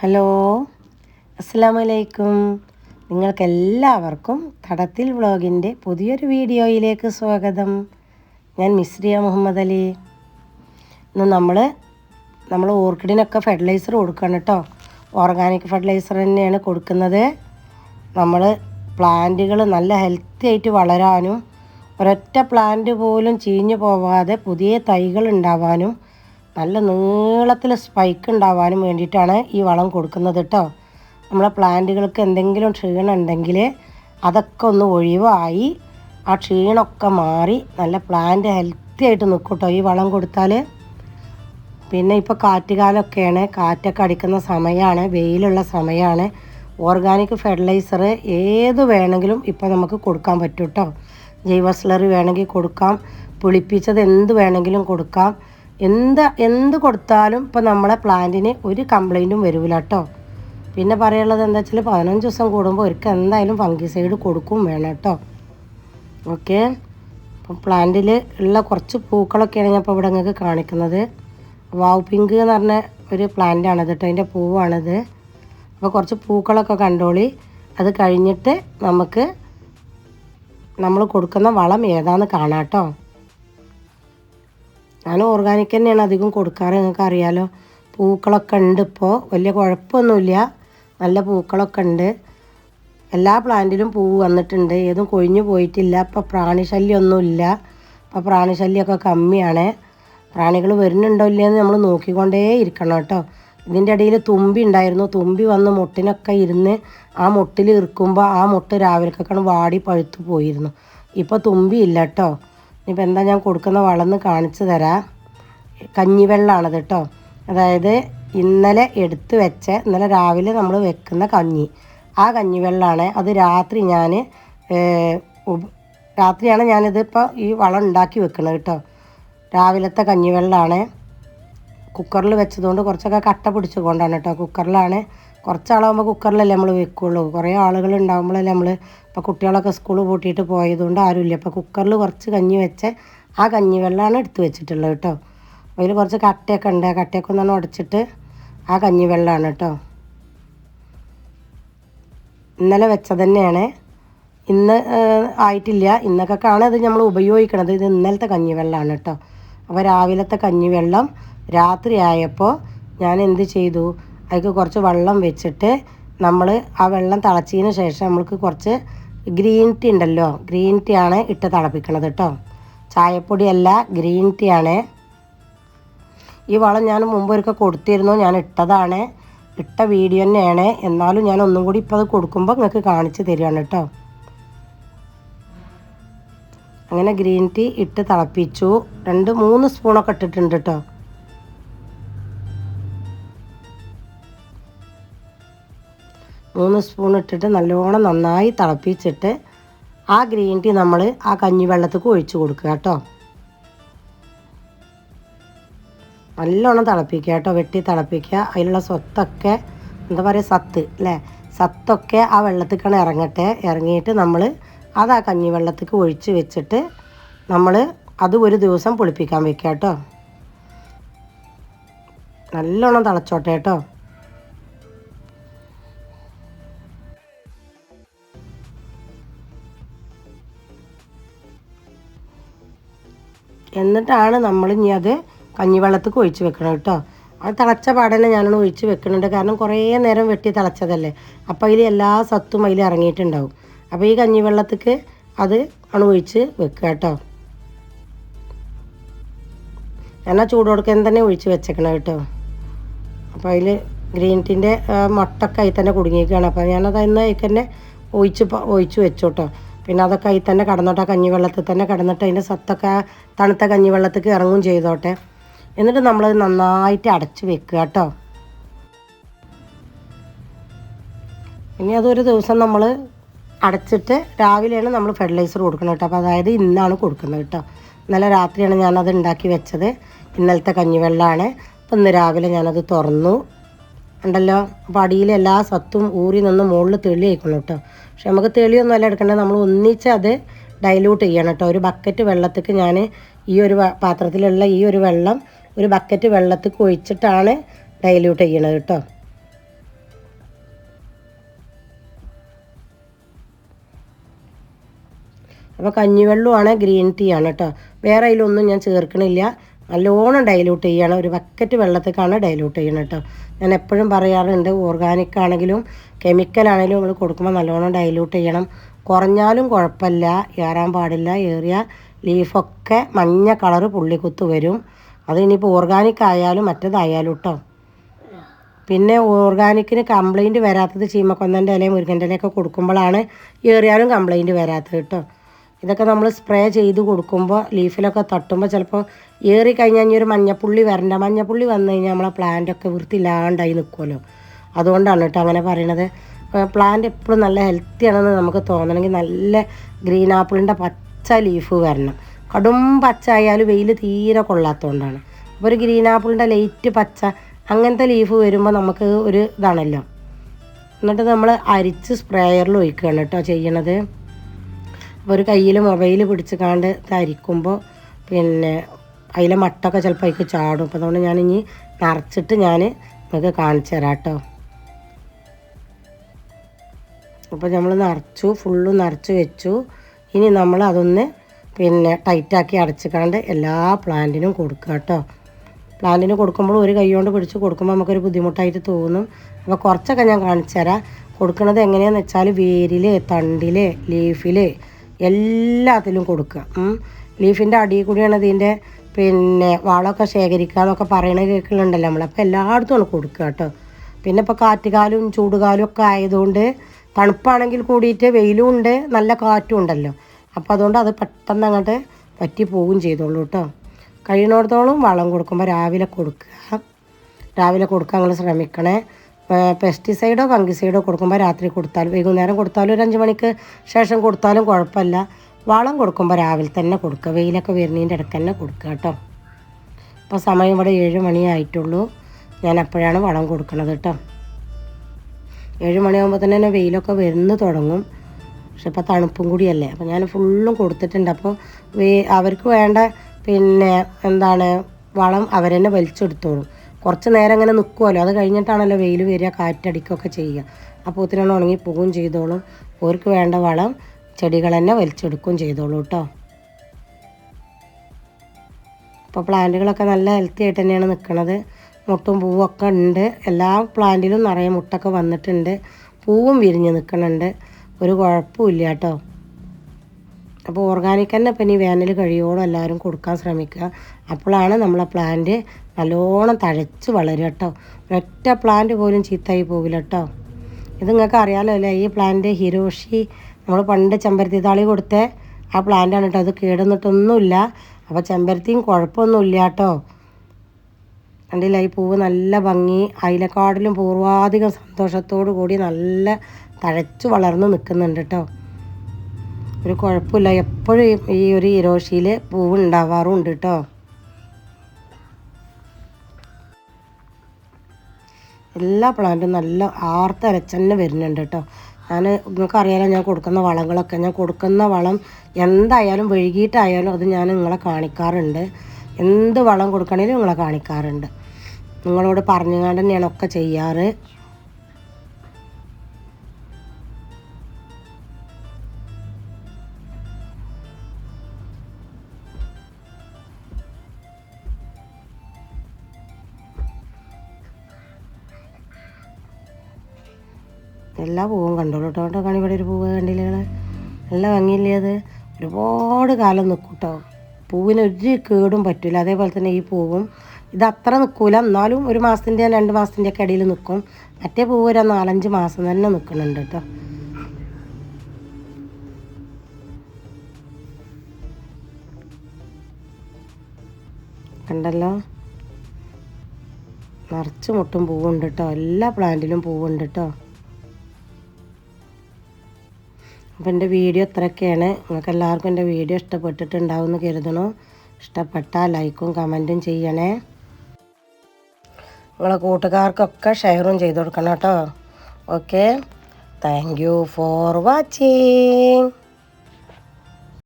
Hello. അസ്സാം വലൈക്കും നിങ്ങൾക്കെല്ലാവർക്കും തടത്തിൽ വ്ളോഗിന്റെ പുതിയൊരു വീഡിയോയിലേക്ക് സ്വാഗതം. ഞാൻ മിസ്രിയ മുഹമ്മദ് അലി. ഇന്ന് നമ്മൾ നമ്മൾ ഓർക്കിഡിനൊക്കെ ഫെർട്ടിലൈസർ കൊടുക്കണം കേട്ടോ ഓർഗാനിക് ഫെർട്ടിലൈസർ തന്നെയാണ് കൊടുക്കുന്നത്. നമ്മൾ പ്ലാന്റുകൾ നല്ല ഹെൽത്തി ആയിട്ട് വളരാനും ഒരൊറ്റ പ്ലാന്റ് പോലും ചീഞ്ഞു പോവാതെ പുതിയ തൈകൾ ഉണ്ടാവാനും നല്ല നീളത്തിൽ സ്പൈക്ക് ഉണ്ടാവാനും വേണ്ടിയിട്ടാണ് ഈ വളം കൊടുക്കുന്നത് കേട്ടോ നമ്മളെ പ്ലാന്റുകൾക്ക് എന്തെങ്കിലും ക്ഷീണം ഉണ്ടെങ്കിൽ അതൊക്കെ ഒന്ന് ഒഴിവായി ആ ക്ഷീണമൊക്കെ മാറി നല്ല പ്ലാന്റ് ഹെൽത്തി ആയിട്ട് നിൽക്കും കേട്ടോ ഈ വളം കൊടുത്താൽ. പിന്നെ ഇപ്പോൾ കാറ്റുകാലമൊക്കെയാണ് കാറ്റൊക്കെ അടിക്കുന്ന സമയമാണ് വെയിലുള്ള സമയമാണ് ഓർഗാനിക് ഫെർട്ടിലൈസർ ഏത് വേണമെങ്കിലും ഇപ്പോൾ നമുക്ക് കൊടുക്കാൻ പറ്റും കേട്ടോ ജൈവ സ്ലറി വേണമെങ്കിൽ കൊടുക്കാം പുളിപ്പിച്ചത് എന്ത് വേണമെങ്കിലും കൊടുക്കാം. എന്ത് എന്ത് കൊടുത്താലും ഇപ്പോൾ നമ്മളെ പ്ലാന്റിന് ഒരു കംപ്ലൈന്റും വരില്ല കേട്ടോ. പിന്നെ പറയാനുള്ളത് എന്താ വെച്ചാൽ പതിനഞ്ച് ദിവസം കൂടുമ്പോൾ ഒരിക്കൽ എന്തായാലും ഫംഗിസൈഡ് കൊടുക്കും വേണം കേട്ടോ. ഓക്കെ? അപ്പം പ്ലാന്റിൽ ഉള്ള കുറച്ച് പൂക്കളൊക്കെയാണ് ഞാൻ ഇപ്പോൾ ഇവിടെ നിങ്ങൾക്ക് കാണിക്കുന്നത്. വാവ് പിങ്ക് എന്ന് പറഞ്ഞ ഒരു പ്ലാന്റാണ് കേട്ടോ അതിന്റെ പൂവാണിത്. അപ്പോൾ കുറച്ച് പൂക്കളൊക്കെ കണ്ടോളി. അത് കഴിഞ്ഞിട്ട് നമുക്ക് നമ്മൾ കൊടുക്കുന്ന വളം ഏതാണെന്ന് കാണാം കേട്ടോ. ഞാൻ ഓർഗാനിക് തന്നെയാണ് അധികം കൊടുക്കാറ്. നിങ്ങൾക്ക് അറിയാലോ പൂക്കളൊക്കെ ഉണ്ട് ഇപ്പോൾ വലിയ കുഴപ്പമൊന്നുമില്ല. നല്ല പൂക്കളൊക്കെ ഉണ്ട്. എല്ലാ പ്ലാന്റിലും പൂ വന്നിട്ടുണ്ട്. ഏതും കൊഴിഞ്ഞു പോയിട്ടില്ല. ഇപ്പോൾ പ്രാണിശല്യമൊന്നുമില്ല ഇപ്പോൾ പ്രാണിശല്യമൊക്കെ കമ്മിയാണ്. പ്രാണികൾ വരുന്നുണ്ടോ ഇല്ലയെന്ന് നമ്മൾ നോക്കിക്കൊണ്ടേ ഇരിക്കണം കേട്ടോ. ഇതിന്റെ ഇടയിൽ തുമ്പി ഉണ്ടായിരുന്നു. തുമ്പി വന്ന് മുട്ടിനൊക്കെ ഇരുന്ന് ആ മുട്ടിൽ ഇറുക്കുമ്പോൾ ആ മുട്ട് രാവിലേക്കൊക്കെ വാടി പഴുത്തു പോയിരുന്നു. ഇപ്പോൾ തുമ്പി ഇല്ല കേട്ടോ. ഇനിയിപ്പോൾ എന്താ ഞാൻ കൊടുക്കുന്ന വളർന്ന് കാണിച്ചു തരാം. കഞ്ഞിവെള്ളമാണത് കേട്ടോ അതായത് ഇന്നലെ എടുത്ത് വെച്ച ഇന്നലെ രാവിലെ നമ്മൾ വെക്കുന്ന കഞ്ഞി. ആ കഞ്ഞിവെള്ളമാണ് അത് രാത്രി ഞാൻ രാത്രിയാണ് ഞാനിതിപ്പോൾ ഈ വളം ഉണ്ടാക്കി വെക്കുന്നത് കേട്ടോ രാവിലത്തെ കഞ്ഞിവെള്ളമാണ് കുക്കറിൽ വെച്ചതുകൊണ്ട് കുറച്ചൊക്കെ കട്ട പിടിച്ചുകൊണ്ടാണ് കേട്ടോ കുക്കറിലാണ് കുറച്ച് ആളാകുമ്പോൾ കുക്കറിലല്ലേ നമ്മൾ വെക്കുള്ളൂ. കുറേ ആളുകൾ ഉണ്ടാകുമ്പോഴല്ലേ നമ്മൾ ഇപ്പോൾ കുട്ടികളൊക്കെ സ്കൂൾ പൂട്ടിയിട്ട് പോയതുകൊണ്ട് ആരുമില്ല അപ്പോൾ കുക്കറിൽ കുറച്ച് കഞ്ഞി വെച്ച് ആ കഞ്ഞി വെള്ളമാണ് എടുത്ത് വെച്ചിട്ടുള്ളത് കേട്ടോ. അതിൽ കുറച്ച് കട്ടയൊക്കെ ഉണ്ട്. കട്ടയൊക്കെ ഒന്നാണ് ഉടച്ചിട്ട് ആ കഞ്ഞി വെള്ളമാണ് കേട്ടോ. ഇന്നലെ വെച്ചത് തന്നെയാണ്. ഇന്ന് ആയിട്ടില്ല. ഇന്നൊക്കെ കാണാൻ ഇത് നമ്മൾ ഉപയോഗിക്കണത്. ഇത് ഇന്നലത്തെ കഞ്ഞി വെള്ളമാണ് കേട്ടോ. അപ്പോൾ രാവിലത്തെ കഞ്ഞി വെള്ളം രാത്രി ആയപ്പോൾ ഞാൻ എന്ത് ചെയ്തു? അതിൽ കുറച്ച് വെള്ളം വെച്ചിട്ട് നമ്മൾ ആ വെള്ളം തിളച്ചതിന് ശേഷം നമ്മൾക്ക് കുറച്ച് ഗ്രീൻ ടീ ഉണ്ടല്ലോ ഗ്രീൻ ടീ ആണ് ഇട്ട് തിളപ്പിക്കണത് കേട്ടോ ചായപ്പൊടിയല്ല ഗ്രീൻ ടീ ആണ്. ഈ വളം ഞാൻ മുമ്പ് ഒരിക്കൽ കൊടുത്തിരുന്നു ഞാൻ ഇട്ടതാണ്. ഇട്ട വീഡിയോ തന്നെയാണ്. എന്നാലും ഞാൻ ഒന്നും കൂടി ഇപ്പോൾ അത് കൊടുക്കുമ്പോൾ നിങ്ങൾക്ക് കാണിച്ച് തരികയാണ് കേട്ടോ അങ്ങനെ ഗ്രീൻ ടീ ഇട്ട് തിളപ്പിച്ചു. രണ്ട് മൂന്ന് സ്പൂണൊക്കെ ഇട്ടിട്ടുണ്ട് കേട്ടോ മൂന്ന് സ്പൂൺ ഇട്ടിട്ട് നല്ലോണം നന്നായി തിളപ്പിച്ചിട്ട് ആ ഗ്രീൻ ടീ നമ്മൾ ആ കഞ്ഞി കഞ്ഞിവെള്ളത്തേക്ക് ഒഴിച്ച് കൊടുക്കുക കേട്ടോ. നല്ലോണം തിളപ്പിക്കുക കേട്ടോ വെട്ടി തിളപ്പിക്കുക. അതിലുള്ള സ്വത്തൊക്കെ എന്താ പറയുക സത്ത് അല്ലേ? സത്തൊക്കെ ആ വെള്ളത്തിക്കാണ് ഇറങ്ങട്ടെ. ഇറങ്ങിയിട്ട് നമ്മൾ അത് ആ കഞ്ഞിവെള്ളത്തേക്ക് ഒഴിച്ച് വെച്ചിട്ട് നമ്മൾ അത് ഒരു ദിവസം പുളിപ്പിക്കാൻ വെക്കുക കേട്ടോ. നല്ലോണം തിളച്ചോട്ടെ കേട്ടോ. എന്നിട്ടാണ് നമ്മൾ ഇനി അത് കഞ്ഞിവെള്ളത്തേക്ക് ഒഴിച്ച് വെക്കണം കേട്ടോ. അത് തിളച്ച പാടനെ ഞാനൊന്ന് ഒഴിച്ച് വെക്കുന്നുണ്ട്. കാരണം കുറേ നേരം വെട്ടി തിളച്ചതല്ലേ. അപ്പോൾ അതിൽ എല്ലാ സത്തും അതിൽ ഇറങ്ങിയിട്ടുണ്ടാവും. അപ്പോൾ ഈ കഞ്ഞിവെള്ളത്തേക്ക് അത് ആണ് ഒഴിച്ച് വെക്കുക കേട്ടോ. ചൂട് കൊടുക്കാൻ തന്നെ ഒഴിച്ച് വെച്ചേക്കണം കേട്ടോ. അപ്പോൾ അതിൽ ഗ്രീൻ ടീന്റെ മുട്ടൊക്കെ തന്നെ കുടുങ്ങിയിരിക്കുകയാണ് അപ്പോൾ ഞാനത് ഇന്ന് അതിൽ തന്നെ ഒഴിച്ച് ഒഴിച്ച് വെച്ചു കേട്ടോ. പിന്നെ അതൊക്കെ അതിൽ തന്നെ കടന്നോട്ടെ ആ കഞ്ഞിവെള്ളത്തിൽ തന്നെ കടന്നിട്ട് അതിന്റെ സത്തൊക്കെ തണുത്ത കഞ്ഞി കഞ്ഞിവെള്ളത്തേക്ക് ഇറങ്ങും ചെയ്തോട്ടെ. എന്നിട്ട് നമ്മളത് നന്നായിട്ട് അടച്ച് വെക്കുക കേട്ടോ. ഇനി അതൊരു ദിവസം നമ്മൾ അടച്ചിട്ട് രാവിലെയാണ് നമ്മൾ ഫെർട്ടിലൈസർ കൊടുക്കുന്നത് കേട്ടോ. അപ്പോൾ അതായത് ഇന്നാണ് കൊടുക്കുന്നത് കേട്ടോ. ഇന്നലെ രാത്രിയാണ് ഞാനത് ഉണ്ടാക്കി വെച്ചത്. ഇന്നലത്തെ കഞ്ഞിവെള്ളമാണ് അപ്പോൾ ഇന്ന് രാവിലെ ഞാനത് തുറന്നു. ഉണ്ടല്ലോ അപ്പോൾ അടിയിൽ എല്ലാ സത്തും ഊറി നിന്ന് മുകളിൽ തെളി കേട്ടോ. പക്ഷെ നമുക്ക് തെളിയൊന്നുമല്ല എടുക്കേണ്ടത്. നമ്മൾ ഒന്നിച്ച് അത് ഡൈലൂട്ട് ചെയ്യണം കേട്ടോ. ഒരു ബക്കറ്റ് വെള്ളത്തേക്ക് ഞാൻ ഈ ഒരു പാത്രത്തിലുള്ള ഈ ഒരു വെള്ളം ഒരു ബക്കറ്റ് വെള്ളത്തേക്ക് ഒഴിച്ചിട്ടാണ് ഡൈലൂട്ട് ചെയ്യണത് കേട്ടോ. അപ്പോൾ കഞ്ഞിവെള്ളമാണ് ഗ്രീൻ ടീ ആണ് കേട്ടോ. വേറെ അതിലൊന്നും ഞാൻ ചേർക്കണില്ല. നല്ലോണം ഡൈലൂട്ട് ചെയ്യണം. ഒരു ബക്കറ്റ് വെള്ളത്തേക്കാണ് ഡൈലൂട്ട് ചെയ്യണം കേട്ടോ ഞാൻ എപ്പോഴും പറയാറുണ്ട് ഓർഗാനിക് ആണെങ്കിലും കെമിക്കൽ ആണെങ്കിലും നമ്മൾ കൊടുക്കുമ്പോൾ നല്ലോണം ഡൈലൂട്ട് ചെയ്യണം. കുറഞ്ഞാലും കുഴപ്പമില്ല ഏറാൻ പാടില്ല ഏറിയ ലീഫൊക്കെ മഞ്ഞ കളറ് പുള്ളിക്കുത്ത് വരും. അത് ഇനിയിപ്പോൾ ഓർഗാനിക് ആയാലും മറ്റേതായാലും കേട്ടോ പിന്നെ ഓർഗാനിക്കിന് കംപ്ലൈന്റ് വരാത്തത് ചീമക്കൊന്നന്റെ ഇലയും മുരുകന്റെ ഇലയൊക്കെ കൊടുക്കുമ്പോഴാണ് ഏറിയാലും കംപ്ലൈന്റ് വരാത്തത് കേട്ടോ ഇതൊക്കെ നമ്മൾ സ്പ്രേ ചെയ്ത് കൊടുക്കുമ്പോൾ ലീഫിലൊക്കെ തട്ടുമ്പോൾ ചിലപ്പോൾ ഏറി കഴിഞ്ഞാൽ ഒരു മഞ്ഞപ്പുള്ളി വരണ്ട. മഞ്ഞപ്പുള്ളി വന്നു കഴിഞ്ഞാൽ നമ്മളെ പ്ലാന്റൊക്കെ വൃത്തിയില്ലാണ്ടായി നിൽക്കുമല്ലോ അതുകൊണ്ടാണ് കേട്ടോ അങ്ങനെ പറയണത്. പ്ലാന്റ് എപ്പോഴും നല്ല ഹെൽത്തി ആണെന്ന് നമുക്ക് തോന്നണമെങ്കിൽ നല്ല ഗ്രീൻ ആപ്പിളിന്റെ പച്ച ലീഫ് വരണം. കടും പച്ച ആയാലും വെയിൽ തീരെ കൊള്ളാത്തതുകൊണ്ടാണ് അപ്പോൾ ഒരു ഗ്രീൻ ആപ്പിളിന്റെ ലൈറ്റ് പച്ച അങ്ങനത്തെ ലീഫ് വരുമ്പോൾ നമുക്ക് ഒരു ഇതാണല്ലോ. എന്നിട്ട് നമ്മൾ അരിച്ച് സ്പ്രേയറിൽ ഒഴിക്കുകയാണ് കേട്ടോ ചെയ്യണത്. ഒരു കയ്യിൽ മൊബൈൽ പിടിച്ച് കാണ്ട് തരിക്കുമ്പോൾ പിന്നെ അതിലെ മട്ടൊക്കെ ചിലപ്പോൾ അതിക്ക് ചാടും. അപ്പോൾ അതുകൊണ്ട് ഞാനിനി നിറച്ചിട്ട് ഞാൻ നിങ്ങൾക്ക് കാണിച്ചു തരാം കേട്ടോ അപ്പോൾ നമ്മൾ നിറച്ചു ഫുള്ള് നിറച്ച് വെച്ചു. ഇനി നമ്മൾ അതൊന്ന് പിന്നെ ടൈറ്റാക്കി അടച്ചിക്കാണ്ട് എല്ലാ പ്ലാന്റിനും കൊടുക്കുക കേട്ടോ പ്ലാന്റിന് കൊടുക്കുമ്പോൾ ഒരു കൈ കൊണ്ട് പിടിച്ച് കൊടുക്കുമ്പോൾ നമുക്കൊരു ബുദ്ധിമുട്ടായിട്ട് തോന്നും. അപ്പോൾ കുറച്ചൊക്കെ ഞാൻ കാണിച്ചു തരാം കൊടുക്കുന്നത് എങ്ങനെയാണെന്ന് വെച്ചാൽ വേരിൽ തണ്ടിൽ ലീഫിൽ എല്ലാത്തിലും കൊടുക്കുക. ലീഫിന്റെ അടിയിൽ കൂടിയാണ് ഇതിന്റെ പിന്നെ വളമൊക്കെ ശേഖരിക്കുക എന്നൊക്കെ പറയണ കേൾക്കുന്നുണ്ടല്ലോ നമ്മൾ അപ്പോൾ എല്ലായിടത്തും ആണ് കൊടുക്കുക കേട്ടോ. പിന്നെ ഇപ്പോൾ കാറ്റുകാലും ചൂടുകാലും ഒക്കെ ആയതുകൊണ്ട് തണുപ്പാണെങ്കിൽ കൂടിയിട്ട് വെയിലും ഉണ്ട് നല്ല കാറ്റും ഉണ്ടല്ലോ. അപ്പോൾ അതുകൊണ്ട് അത് പെട്ടെന്ന് അങ്ങോട്ട് പറ്റി പോവുകയും ചെയ്തോളൂ കേട്ടോ. കഴിയുന്നിടത്തോളം വളം കൊടുക്കുമ്പോൾ രാവിലെ കൊടുക്കുക. രാവിലെ കൊടുക്കാൻ നിങ്ങൾ ശ്രമിക്കണേ. പെസ്റ്റിസൈഡോ ഫംഗിസൈഡോ കൊടുക്കുമ്പോൾ രാത്രി കൊടുത്താലും വൈകുന്നേരം കൊടുത്താലും ഒരു അഞ്ച് മണിക്ക് ശേഷം കൊടുത്താലും കുഴപ്പമില്ല. വളം കൊടുക്കുമ്പോൾ രാവിലെ തന്നെ കൊടുക്കുക. വെയിലൊക്കെ വരുന്നതിന്റെ ഇടയ്ക്ക് തന്നെ കൊടുക്കുക കേട്ടോ. ഇപ്പോൾ സമയം ഇവിടെ ഏഴ് മണിയായിട്ടുള്ളൂ ഞാൻ അപ്പോഴാണ് വളം കൊടുക്കുന്നത് കേട്ടോ. ഏഴ് മണിയാകുമ്പോൾ തന്നെ തന്നെ വെയിലൊക്കെ വരുന്നു തുടങ്ങും. പക്ഷെ ഇപ്പോൾ തണുപ്പും കൂടിയല്ലേ. അപ്പോൾ ഞാൻ ഫുള്ളും കൊടുത്തിട്ടുണ്ട്. അപ്പോൾ അവർക്ക് വേണ്ട പിന്നെ എന്താണ് വളം അവരെന്നെ വലിച്ചെടുത്തോളും. കുറച്ച് നേരം ഇങ്ങനെ നിൽക്കുമല്ലോ അത് കഴിഞ്ഞിട്ടാണല്ലോ വെയിൽ വരിക കാറ്റടിക്കുകയൊക്കെ ചെയ്യുക. അപ്പോൾ ഒത്തിരി ഉണങ്ങി പോവുകയും ചെയ്തോളും. ഓർക്ക് വേണ്ട വളം ചെടികൾ തന്നെ വലിച്ചെടുക്കുകയും ചെയ്തോളൂ കേട്ടോ. അപ്പോൾ പ്ലാന്റുകളൊക്കെ നല്ല ഹെൽത്തി ആയിട്ട് തന്നെയാണ് നിൽക്കുന്നത് മുട്ടും പൂവൊക്കെ ഉണ്ട്. എല്ലാ പ്ലാന്റിലും നിറയെ മുട്ടൊക്കെ വന്നിട്ടുണ്ട്. പൂവും വിരിഞ്ഞ് നിൽക്കുന്നുണ്ട്. ഒരു കുഴപ്പമില്ല കേട്ടോ. അപ്പോൾ ഓർഗാനിക് തന്നെ ഇപ്പം ഇനി വേനൽ കഴിയോളം എല്ലാവരും കൊടുക്കാൻ ശ്രമിക്കുക. അപ്പോഴാണ് നമ്മളെ പ്ലാന്റ് നല്ലോണം തഴച്ച് വളരും കേട്ടോ. ഒരൊറ്റ പ്ലാന്റ് പോലും ചീത്തയായി പോകില്ല കേട്ടോ. ഇത് നിങ്ങൾക്ക് അറിയാമല്ലോ അല്ലേ? ഈ പ്ലാന്റ് ഹിരോഷി നമ്മൾ പണ്ട് ചെമ്പരത്തി താളി കൊടുത്ത. ആ പ്ലാന്റാണ് കേട്ടോ. അത് കേടുന്നിട്ടൊന്നുമില്ല. അപ്പോൾ ചെമ്പരത്തിയും കുഴപ്പമൊന്നുമില്ല കേട്ടോ. കണ്ടില്ല? ഈ പൂവ് നല്ല ഭംഗി. അയിലക്കാടിലും പൂർവാധികം സന്തോഷത്തോടു കൂടി നല്ല തഴച്ചു വളർന്ന് നിൽക്കുന്നുണ്ട് കേട്ടോ. ഒരു കുഴപ്പമില്ല. എപ്പോഴും ഈ- ഒരു ഇരോഷിയിൽ പൂവ് ഉണ്ടാവാറുണ്ട് കേട്ടോ. എല്ലാ പ്ലാന്റും നല്ല ആർത്തരച്ചന്നെ വരുന്നുണ്ട് കേട്ടോ. ഞാൻ നിങ്ങൾക്കറിയാലോ ഞാൻ കൊടുക്കുന്ന വളങ്ങളൊക്കെ ഞാൻ കൊടുക്കുന്ന വളം എന്തായാലും വൈകിട്ടായാലും അത് ഞാൻ നിങ്ങളെ കാണിക്കാറുണ്ട്. എന്ത് വളം കൊടുക്കണേലും നിങ്ങളെ കാണിക്കാറുണ്ട്. നിങ്ങളോട് പറഞ്ഞുകൊണ്ട് തന്നെയാണ് ഒക്കെ ചെയ്യാറ്. എല്ലാ പൂവും കണ്ടോളൂ കേട്ടോ ഒരു പൂവ് കണ്ടില്ലേ? നല്ല ഭംഗിയില്ലേ അത്? ഒരുപാട് കാലം നിൽക്കും കേട്ടോ പൂവിന് ഒരു കേടും പറ്റില്ല അതേപോലെ തന്നെ ഈ പൂവും ഇത് അത്ര നിൽക്കൂല എന്നാലും ഒരു മാസത്തിന്റെ രണ്ട് മാസത്തിന്റെ ഒക്കെ ഇടയിൽ നിൽക്കും മറ്റേ പൂവ് ഒരു നാലഞ്ച് മാസം തന്നെ നിൽക്കുന്നുണ്ട് കേട്ടോ കണ്ടല്ലോ? നിറച്ച് മുട്ടും പൂവുണ്ട് കേട്ടോ എല്ലാ പ്ലാന്റിലും പൂവുണ്ട് കേട്ടോ അപ്പോൾ എന്റെ വീഡിയോ ഇത്രയൊക്കെയാണ്. നിങ്ങൾക്ക് എല്ലാവർക്കും എന്റെ വീഡിയോ ഇഷ്ടപ്പെട്ടിട്ടുണ്ടാവും എന്ന് കരുതണു ഇഷ്ടപ്പെട്ടാൽ ലൈക്കും കമന്റും ചെയ്യണേ. നിങ്ങളെ കൂട്ടുകാർക്കൊക്കെ ഷെയറും ചെയ്ത് കൊടുക്കണം കേട്ടോ. Okay. Thank you for watching.